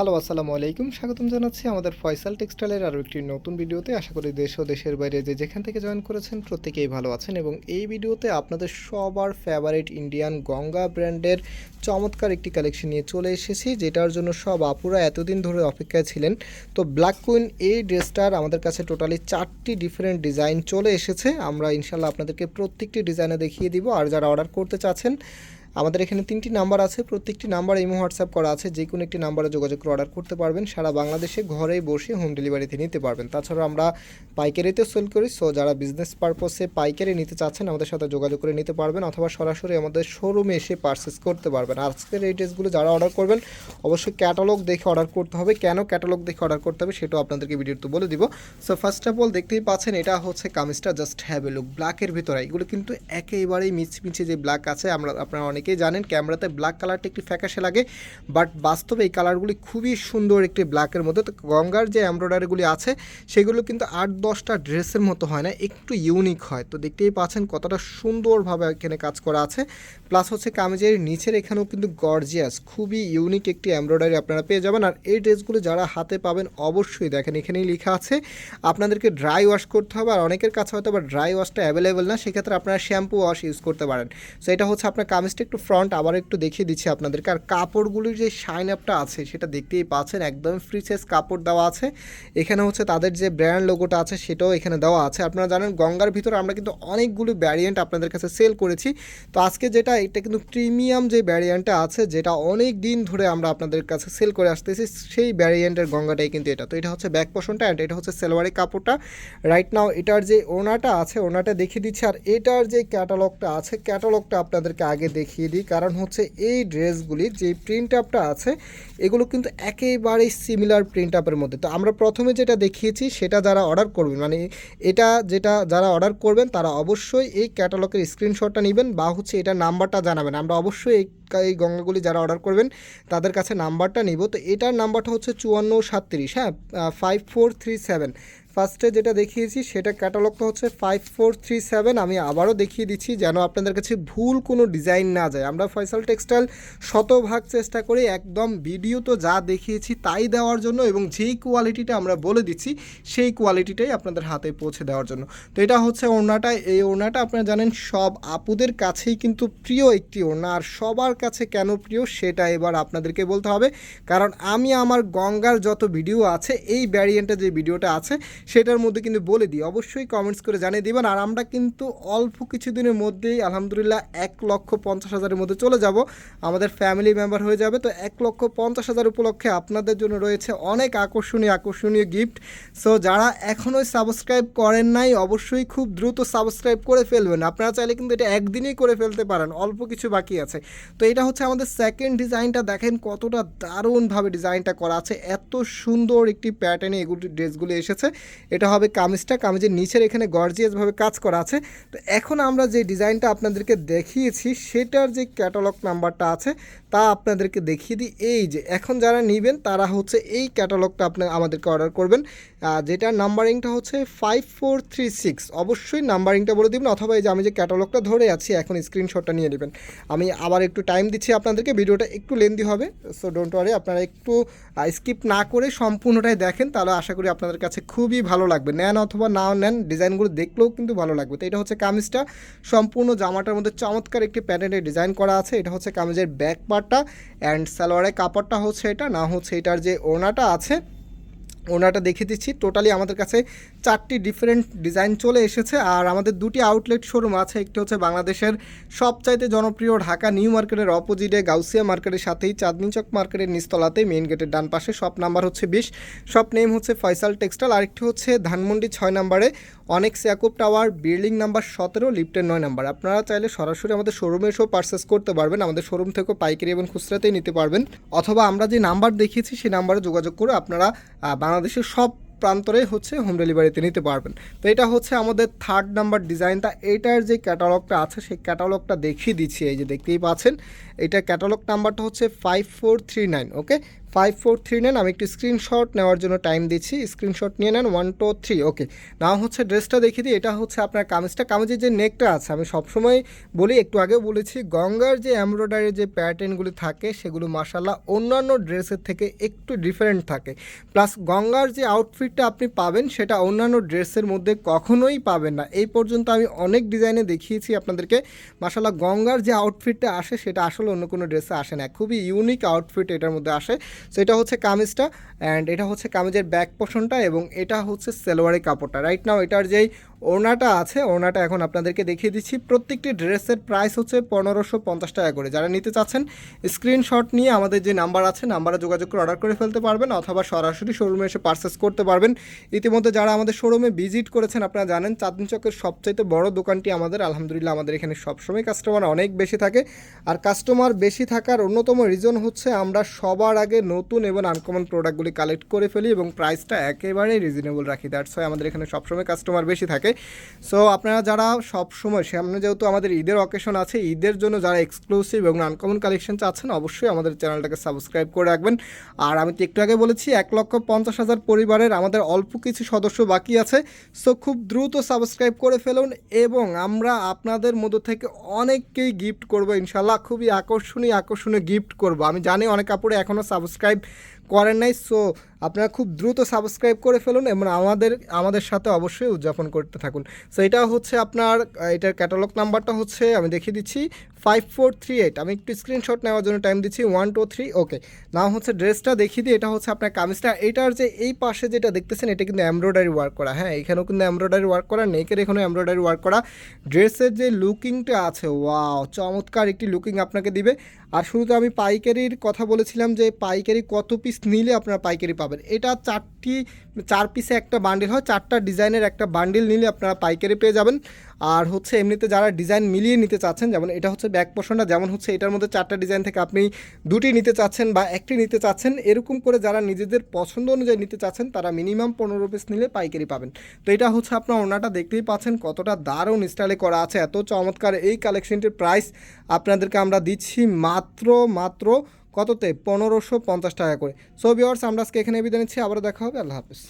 Hello আসসালামু আলাইকুম। স্বাগতম জানাচ্ছি আমাদের ফয়সাল টেক্সটাইলের আরও একটি নতুন ভিডিওতে। আশা করি দেশ ও দেশের বাইরে যে যেখান থেকে জয়েন করেছেন প্রত্যেকেই ভালো আছেন এবং এই ভিডিওতে আপনাদের সবার ফেভারিট ইন্ডিয়ান গঙ্গা ব্র্যান্ডের চমৎকার একটি কালেকশন নিয়ে চলে এসেছি, যেটার জন্য সব আপুরা এতদিন ধরে অপেক্ষায় ছিলেন। তো ব্ল্যাক কুইন এই ড্রেসটার আমাদের কাছে টোটালি চারটি ডিফারেন্ট ডিজাইন চলে এসেছে। আমরা ইনশাল্লাহ আপনাদেরকে প্রত্যেকটি ডিজাইনে দেখিয়ে দিব। আর যারা অর্ডার করতে চাচ্ছেন আমাদের এখানে তিনটি নাম্বার আছে, প্রত্যেকটি নাম্বার ইমো হোয়াটসঅ্যাপ করা আছে যে কোনো একটি নাম্বারে যোগাযোগ করে অর্ডার করতে পারবেন। সারা বাংলাদেশে ঘরেই বসে হোম ডেলিভারিতে নিতে পারবেন। তাছাড়া আমরা পাইকারিতে সেল করি সো যারা বিজনেস পারপসে পাইকারি নিতে চাচ্ছেন, আমাদের সাথে যোগাযোগ করে নিতে পারবেন, অথবা সরাসরি আমাদের শোরুমে এসে পারচেস করতে পারবেন। আজকের এই ড্রেসগুলো যারা অর্ডার করবেন, অবশ্যই ক্যাটালগ দেখে অর্ডার করতে হবে। কেন ক্যাটালগ দেখে অর্ডার করতে হবে, সেটাও আপনাদেরকে ভিডিওতে বলে দিব। সো ফার্স্ট অফ অল দেখতেই পাচ্ছেন, এটা হচ্ছে কামিজটা জাস্ট হ্যাভ এ লুক ব্ল্যাকের ভিতরে, এগুলো কিন্তু একেবারেই মিচমিচে যে ব্ল্যাক আছে, আমরা, আপনারা অনেকেই জানেন ক্যামেরাতে ব্ল্যাক কালারটা একটি ফ্যাকাশে লাগে বাট বাস্তবে এই কালারগুলি খুবই সুন্দর একটি ব্ল্যাকের মধ্যে। তো গঙ্গার যে এমব্রয়ডারিগুলি আছে, সেগুলো কিন্তু আট দশটা ড্রেসের মতো হয় না, একটু ইউনিক হয়। তো দেখতেই পাচ্ছেন কতটা সুন্দরভাবে এখানে কাজ করা আছে। প্লাস হচ্ছে কামিজের নিচের এখানেও কিন্তু গর্জিয়াস খুবই ইউনিক একটি এমব্রয়ডারি আপনারা পেয়ে যাবেন। আর এই ড্রেসগুলো যারা হাতে পাবেন অবশ্যই দেখেন, এখানেই লেখা আছে। আপনাদেরকে ড্রাই ওয়াশ করতে হবে, আর অনেকের কাছে হয়তো বা ড্রাই ওয়াশটা অ্যাভেলেবেল না, সেক্ষেত্রে আপনারা শ্যাম্পু ওয়াশ ইউজ করতে পারেন। সো এটা হচ্ছে আপনার কামিজটা একটু ফ্রন্ট আবার একটু দেখিয়ে দিচ্ছি আপনাদেরকে। আর কাপড়গুলির যে শাইন আপটা আছে, সেটা দেখতেই পাচ্ছেন, একদম ফ্রি সাইজ কাপড় দেওয়া আছে। এখানে হচ্ছে তাদের যে ব্র্যান্ড লোগোটা আছে, সেটাও এখানে দেওয়া আছে। আপনারা জানেন, গঙ্গার ভিতরে আমরা কিন্তু অনেকগুলো ভ্যারিয়েন্ট আপনাদের কাছে সেল করেছি। তো আজকে যেটা, এটা কিন্তু প্রিমিয়াম যে ভ্যারিয়েন্টটা আছে, যেটা অনেক দিন ধরে আমরা আপনাদের কাছে সেল করে আসতেছি, সেই ভ্যারিয়েন্টের গঙ্গাটাই কিন্তু এটা। তো এটা হচ্ছে ব্যাক পোষণটা অ্যান্ড এটা হচ্ছে সেলোয়ারি কাপড়টা। রাইট নাও এটার যে ওনাটা আছে ওনাটা দেখিয়ে দিচ্ছি। আর এটার যে ক্যাটালগটা আছে ক্যাটালগটা আপনাদেরকে আগে দেখিয়ে দিই। কারণ হচ্ছে এই ড্রেসগুলির যে প্রিন্ট আপটা আছে, এগুলো কিন্তু একেবারেই সিমিলার প্রিন্ট আপের মধ্যে। তো আমরা প্রথমে যেটা দেখিয়েছি, সেটা যারা অর্ডার করবেন মানে এটা যেটা যারা অর্ডার করবেন, তারা অবশ্যই এই ক্যাটালগের স্ক্রিনশটটা নেবেন বা হচ্ছে এটা নাম্বারটা জানাবেন। আমরা অবশ্যই এই এই গঙ্গাগুলি যারা অর্ডার করবেন, তাদের কাছে নাম্বারটা নিব। তো এটার নাম্বারটা হচ্ছে চুয়ান্ন সাতত্রিশ হ্যাঁ? ফাইভ ফোর থ্রি সেভেন ফার্স্টে যেটা দেখিয়েছি, সেটা ক্যাটালগটা হচ্ছে ফাইভ ফোর থ্রি সেভেন আমি আবারও দেখিয়ে দিচ্ছি যেন আপনাদের কাছে ভুল কোনো ডিজাইন না যায়। আমরা ফয়সাল টেক্সটাইল শতভাগ চেষ্টা করি, একদম ভিডিও তো যা দেখিয়েছি তাই দেওয়ার জন্য এবং যেই কোয়ালিটিটা আমরা বলে দিচ্ছি, সেই কোয়ালিটিটাই আপনাদের হাতে পৌঁছে দেওয়ার জন্য। তো এটা হচ্ছে ওড়নাটা। এই ওড়নাটা আপনারা জানেন, সব আপুদের কাছেই কিন্তু প্রিয় একটি ওড়না। আর সবার কাছে কেন প্রিয় সেটা এবার আপনাদেরকে বলতে হবে। কারণ আমি আমার গঙ্গার যত ভিডিও আছে, এই ভ্যারিয়েন্টের যে ভিডিওটা আছে, সেটার মধ্যে কিন্তু বলে দিই। অবশ্যই কমেন্টস করে জানিয়ে দিবেন। আর আমরা কিন্তু অল্প কিছুদিনের মধ্যেই আলহামদুলিল্লাহ এক লক্ষ পঞ্চাশ হাজারের মধ্যে চলে যাব। আমাদের ফ্যামিলি মেম্বার হয়ে যাবে। তো এক লক্ষ পঞ্চাশ হাজার উপলক্ষে আপনাদের জন্য রয়েছে অনেক আকর্ষণীয় আকর্ষণীয় গিফট সো যারা এখনও সাবস্ক্রাইব করেন নাই, অবশ্যই খুব দ্রুত সাবস্ক্রাইব করে ফেলবেন। আপনারা চাইলে কিন্তু এটা একদিনেই করে ফেলতে পারেন। অল্প কিছু বাকি আছে। তো এটা হচ্ছে আমাদের সেকেন্ড ডিজাইনটা দেখেন কতটা দারুণভাবে ডিজাইনটা করা আছে। এত সুন্দর একটি প্যাটার্নে এগুলি ড্রেসগুলি এসেছে। এটা হবে কামিজটা। কামিজের নিচের এখানে গর্জিয়াসভাবে কাজ করা আছে। তো এখন আমরা যে ডিজাইনটা আপনাদেরকে দেখিয়েছি, সেটার যে ক্যাটালগ নাম্বারটা আছে, তা আপনাদেরকে দেখিয়ে দিই। এই যে, এখন যারা নেবেন, তারা হচ্ছে এই ক্যাটালগটা আপনি আমাদেরকে অর্ডার করবেন। যেটার নাম্বারিংটা হচ্ছে ফাইভ ফোর থ্রি সিক্স অবশ্যই নাম্বারিংটা বলে দিবেন, অথবা এই যে আমি যে ক্যাটালগটা ধরে আছি, এখন স্ক্রিনশটটা নিয়ে নেবেন। আমি আবার একটু টাইম দিচ্ছি আপনাদেরকে ভিডিওটা একটু লেন্দি হবে সো ডোন্ট ওয়ারি আপনারা একটু স্কিপ না করে সম্পূর্ণটাই দেখেন, তাহলে আশা করি আপনাদের কাছে খুবই ভালো লাগবে। নেন অথবা নাও নেন, ডিজাইনগুলো দেখলেও কিন্তু ভালো লাগবে। তো এটা হচ্ছে কামিজটা, সম্পূর্ণ জামাটার মধ্যে চমৎকার একটি প্যাটার্নের ডিজাইন করা আছে। এটা হচ্ছে কামিজের ব্যাক পার্টটা অ্যান্ড সালোয়ারের কাপড়টা হচ্ছে এটা, না হচ্ছে এটার যে ওনাটা আছে ওনাটা দেখিয়ে দিচ্ছি। টোটালি আমাদের কাছে চারটি ডিফারেন্ট ডিজাইন চলে এসেছে। আর আমাদের দুটি আউটলেট শোরুম আছে। একটি হচ্ছে বাংলাদেশের সবচাইতে জনপ্রিয় ঢাকা নিউ মার্কেটের অপোজিটে গাউসিয়া মার্কেটের সাথেই চাঁদনি চক মার্কেটের নিচতলাতে মেইন গেটের ডান পাশে শপ নাম্বার হচ্ছে বিশ। শপ নেম হচ্ছে ফয়সাল টেক্সটাইল আরেকটি হচ্ছে ধানমন্ডি ছয় নম্বরে অনেক ইয়াকুব টাওয়ার বিল্ডিং নাম্বার সতেরো লিফটের নয় নাম্বার আপনারা চাইলে সরাসরি আমাদের শোরুমে এসেও পারচেস করতে পারবেন। আমাদের শোরুম থেকেও পাইকারি এবং খুচরাতেই নিতে পারবেন। অথবা আমরা যে নাম্বার দেখিয়েছি, সেই নাম্বারে যোগাযোগ করে আপনারা বাংলাদেশের সব প্রান্তরে হচ্ছে হোম ডেলিভারিতে নিতে পারবেন। তো এটা হচ্ছে আমাদের থার্ড নাম্বার ডিজাইনটা এটার যে ক্যাটালগটা আছে, সেই ক্যাটালগটা দেখিয়ে দিচ্ছি। এই যে দেখতেই পাচ্ছেন, এটা ক্যাটালগ নাম্বারটা হচ্ছে five four three nine okay five four three নেন আমি একটি স্ক্রিনশট নেওয়ার জন্য টাইম দিচ্ছি। স্ক্রিনশট নিয়ে নেন one two three okay now হচ্ছে ড্রেসটা দেখিয়ে দিই, এটা হচ্ছে আপনার কামিজটা। কামিজের যে নেকটা আছে, আমি সবসময় বলি, একটু আগেও বলেছি, গঙ্গার যে এমব্রয়ডারির যে প্যাটার্নগুলি থাকে, সেগুলো মাসাল্লাহ অন্যান্য ড্রেসের থেকে একটু ডিফারেন্ট থাকে। প্লাস গঙ্গার যে আউটফিটটা আপনি পাবেন, সেটা অন্যান্য ড্রেসের মধ্যে কখনোই পাবেন না। এই পর্যন্ত আমি অনেক ডিজাইনে দেখিয়েছি আপনাদেরকে। মাসাল্লাহ গঙ্গার যে আউটফিটটা আসে, সেটা আসলে অন্য কোনো ড্রেসে আসে না। খুবই ইউনিক আউটফিট এটার মধ্যে আসে। সো এটা হচ্ছে কামিজটা অ্যান্ড এটা হচ্ছে কামিজের ব্যাক পোর্শনটা এবং এটা হচ্ছে সেলোয়ারের কাপড়টা। রাইট নাও এটার যেই ওড়নাটা আছে, ওড়নাটা এখন আপনাদেরকে দেখিয়ে দিচ্ছি। প্রত্যেকটি ড্রেসের প্রাইস হচ্ছে পনেরোশো পঞ্চাশ টাকা করে। যারা নিতে চাচ্ছেন স্ক্রিনশট নিয়ে আমাদের যে নাম্বার আছে নাম্বারে যোগাযোগ করে অর্ডার করে ফেলতে পারবেন অথবা সরাসরি শোরুমে এসে পারচেস করতে পারবেন। ইতিমধ্যে যারা আমাদের শোরুমে ভিজিট করেছেন, আপনারা জানেন চাঁদনি চকের সবচাইতে বড় দোকানটি আমাদের। আলহামদুলিল্লাহ আমাদের এখানে সবসময় কাস্টমার অনেক বেশি থাকে। আর কাস্টমার বেশি থাকার অন্যতম রিজন হচ্ছে আমরা সবার আগে নতুন এবং আনকমন প্রোডাক্টগুলি কালেক্ট করে ফেলি এবং প্রাইসটা একেবারেই রিজনেবল রাখি। দ্যাটস হয় আমাদের এখানে সবসময় কাস্টমার বেশি থাকে। সো আপনারা যারা সবসময়, সামনে যেহেতু আমাদের ঈদের অকেশন আছে, ঈদের জন্য যারা এক্সক্লুসিভ এবং আনকমন কালেকশন চাচ্ছেন, অবশ্যই আমাদের চ্যানেলটাকে সাবস্ক্রাইব করে রাখবেন। আর আমি তো একটু আগে বলেছি, এক লক্ষ পঞ্চাশ হাজার পরিবারের আমাদের অল্প কিছু সদস্য বাকি আছে। সো খুব দ্রুত সাবস্ক্রাইব করে ফেলুন এবং আমরা আপনাদের মধ্য থেকে অনেককেই গিফট করব ইনশাল্লাহ খুবই আকর্ষণীয় আকর্ষণীয় গিফট করব। আমি জানি অনেক কাপড়ে এখনও সাবস্ক্রাইব করেন নাই সো আপনারা খুব দ্রুত সাবস্ক্রাইব করে ফেলুন এবং আমাদের আমাদের সাথে অবশ্যই উদযাপন করতে থাকুন। সো এটা হচ্ছে আপনার, এটার ক্যাটালগ নাম্বারটা হচ্ছে, আমি দেখিয়ে দিচ্ছি ফাইভ ফোর থ্রি এইট আমি একটু স্ক্রিনশট নেওয়ার জন্য টাইম দিচ্ছি one two three okay now হচ্ছে ড্রেসটা দেখিয়ে দিই, এটা হচ্ছে আপনার কামিজটা। এটার যে এই পাশে যেটা দেখতেছেন, এটা কিন্তু এমব্রয়ডারি ওয়ার্ক করা। হ্যাঁ এখানেও কিন্তু এমব্রয়ডারি ওয়ার্ক করা নেকের এখানেও এমব্রয়ডারি ওয়ার্ক করা। ড্রেসের যে লুকিংটা আছে ওয়াও চমৎকার একটি লুকিং আপনাকে দিবে। আর শুধু তো আমি পাইকারির কথা বলেছিলাম যে, পাইকারি কত পিস নিলে আপনারা পাইকারি পাবেন? এটা চারটি, চার পিসে একটা বান্ডিল হয়, চারটা ডিজাইনের একটা বান্ডিল নিলে আপনারা পাইকারি পেয়ে যাবেন। আর হচ্ছে এমনিতে যারা ডিজাইন মিলিয়ে নিতে চাচ্ছেন, যেমন এটা হচ্ছে ব্যাক পোর্শনটা যেমন হচ্ছে এটার মধ্যে চারটা ডিজাইন থেকে আপনি দুটি নিতে চাচ্ছেন বা একটি নিতে চাচ্ছেন, এরকম করে যারা নিজেদের পছন্দ অনুযায়ী নিতে চাচ্ছেন, তারা মিনিমাম পনেরো পিস নিলে পাইকারি পাবেন। তো এটা হচ্ছে আপনার ওনাটা দেখতেই পাচ্ছেন কতটা দারুণ স্টাইলে করা আছে, এত চমৎকার এই কালেকশনটির প্রাইস আপনাদেরকে আমরা দিচ্ছি মাত্র মাত্র কততে? পনেরোশো পঞ্চাশ টাকা করে। সো বিওয়ার্স আমরা আজকে এখানে বিদায় নিচ্ছি। আবারও দেখা হবে। আল্লাহ হাফিজ।